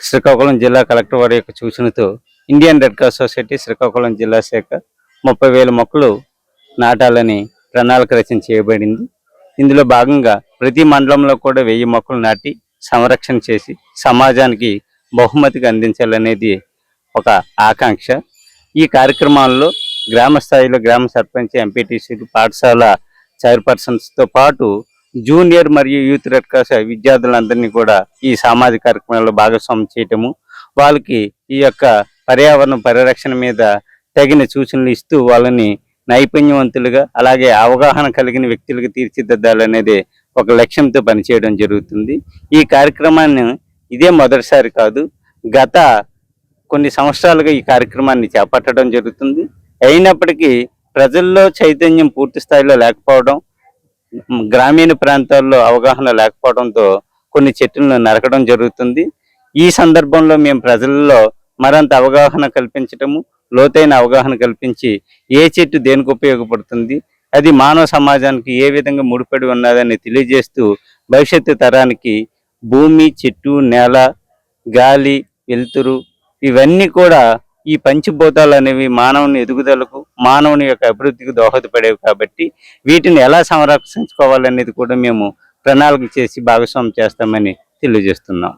శ్రీకాకుళం జిల్లా కలెక్టర్ వారి యొక్క సూచనతో Indian red cross society Srikakulam జిల్లా శాఖ ముప్పై వేల మొక్కలు నాటాలని ప్రణాళిక రచన చేయబడింది. ఇందులో భాగంగా ప్రతి మండలంలో కూడా వెయ్యి మొక్కలు నాటి సంరక్షణ చేసి సమాజానికి బహుమతిగా అందించాలనేది ఒక ఆకాంక్ష. ఈ కార్యక్రమాల్లో గ్రామ స్థాయిలో గ్రామ సర్పంచ్ ఎంపీటీసీలు పాఠశాల చైర్పర్సన్స్తో పాటు జూనియర్ మరియు యూత్ రెడ్ క్రాస్ విద్యార్థులందరినీ కూడా ఈ సామాజిక కార్యక్రమాల్లో భాగస్వామ్యం చేయటము వాళ్ళకి ఈ యొక్క పర్యావరణ పరిరక్షణ మీద తగిన సూచనలు ఇస్తూ వాళ్ళని నైపుణ్యవంతులుగా అలాగే అవగాహన కలిగిన వ్యక్తులకు తీర్చిదిద్దాలనేది ఒక లక్ష్యంతో పనిచేయడం జరుగుతుంది. ఈ కార్యక్రమాన్ని ఇదే మొదటిసారి కాదు గత కొన్ని సంవత్సరాలుగా ఈ కార్యక్రమాన్ని చేపట్టడం జరుగుతుంది. అయినప్పటికీ ప్రజల్లో చైతన్యం పూర్తి స్థాయిలో లేకపోవడం గ్రామీణ ప్రాంతాల్లో అవగాహన లేకపోవడంతో కొన్ని చెట్లను నరకడం జరుగుతుంది. ఈ సందర్భంలో మేము ప్రజల్లో మరింత అవగాహన కల్పించటము లోతైన అవగాహన కల్పించి ఏ చెట్టు దేనికి ఉపయోగపడుతుంది అది మానవ సమాజానికి ఏ విధంగా ముడిపడి ఉన్నదని తెలియజేస్తూ భవిష్యత్తు తరానికి భూమి చెట్టు నేల గాలి వెలుతురు ఇవన్నీ కూడా ఈ పంచభూతాలు అనేవి మానవుని ఎదుగుదలకు మానవుని యొక్క అభివృద్ధికి దోహదపడేవి కాబట్టి వీటిని ఎలా సంరక్షించుకోవాలనేది కూడా మేము ప్రణాళిక చేసి భాగస్వామ్యం చేస్తామని తెలియజేస్తున్నాం.